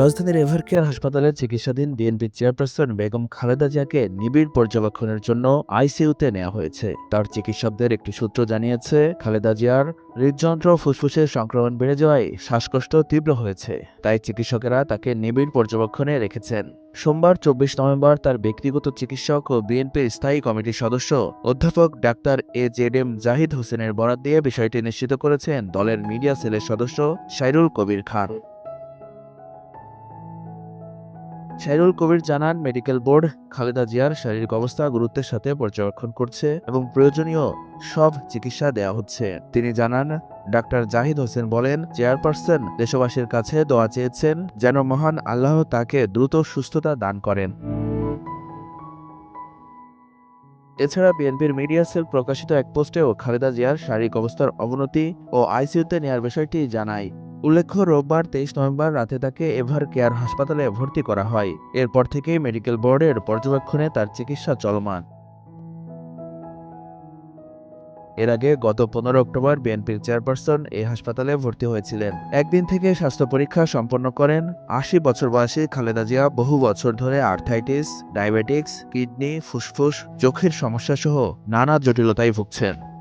রাজধানীর এভারকেয়ার হাসপাতালে চিকিৎসাধীন বিএনপি চেয়ারপারসন বেগম খালেদা জিয়াকে নিবিড় পর্যবেক্ষণের জন্য আইসিইউতে নেওয়া হয়েছে। তার চিকিৎসকদের একটি সূত্র জানিয়েছে, খালেদা জিয়ার হৃদযন্ত্র ও ফুসফুসের সংক্রমণ বেড়ে যাওয়ায় শ্বাসকষ্ট তীব্র হয়েছে। তাই চিকিৎসকেরা তাকে নিবিড় পর্যবেক্ষণে রেখেছেন। সোমবার, চব্বিশ নভেম্বর, তার ব্যক্তিগত চিকিৎসক ও বিএনপির স্থায়ী কমিটির সদস্য অধ্যাপক doctor A Z M Zahid হোসেনের বরাত দিয়ে বিষয়টি নিশ্চিত করেছেন দলের মিডিয়া সেলের সদস্য সাইরুল কবির খান। শাহরুল কবির জানান, মেডিকেল বোর্ড খালেদা জিয়ার শারীরিক অবস্থা গুরুত্বের সাথে পর্যবেক্ষণ করছে এবং প্রয়োজনীয় সব চিকিৎসা দেওয়া হচ্ছে। তিনি জানান, ডাক্তার জাহিদ হোসেন বলেন, চেয়ারপারসন দেশবাসীর কাছে দোয়া চেয়েছেন যেন মহান আল্লাহ তাকে দ্রুত সুস্থতা দান করেন। এছাড়া বিএনপির মিডিয়া সেল প্রকাশিত এক পোস্টেও খালেদা জিয়ার শারীরিক অবস্থার অবনতি ও আইসিইউতে নেওয়ার বিষয়টি জানায়। উল্লেখ্য, রোববার তেইশ নভেম্বর রাতে তাকে এভার কেয়ার হাসপাতালে ভর্তি করা হয়। এরপর থেকেই মেডিকেল বোর্ডের পর্যবেক্ষণে তার চিকিৎসা চলমান। এর আগে গত পনেরো অক্টোবর বিএনপির চেয়ারপারসন এই হাসপাতালে ভর্তি হয়েছিলেন। একদিন থেকে স্বাস্থ্য পরীক্ষা সম্পন্ন করেন। আশি বছর বয়সী খালেদা জিয়া বহু বছর ধরে আর্থাইটিস ডায়াবেটিক্স কিডনি, ফুসফুস, চোখের সমস্যা সহ নানা জটিলতায় ভুগছেন।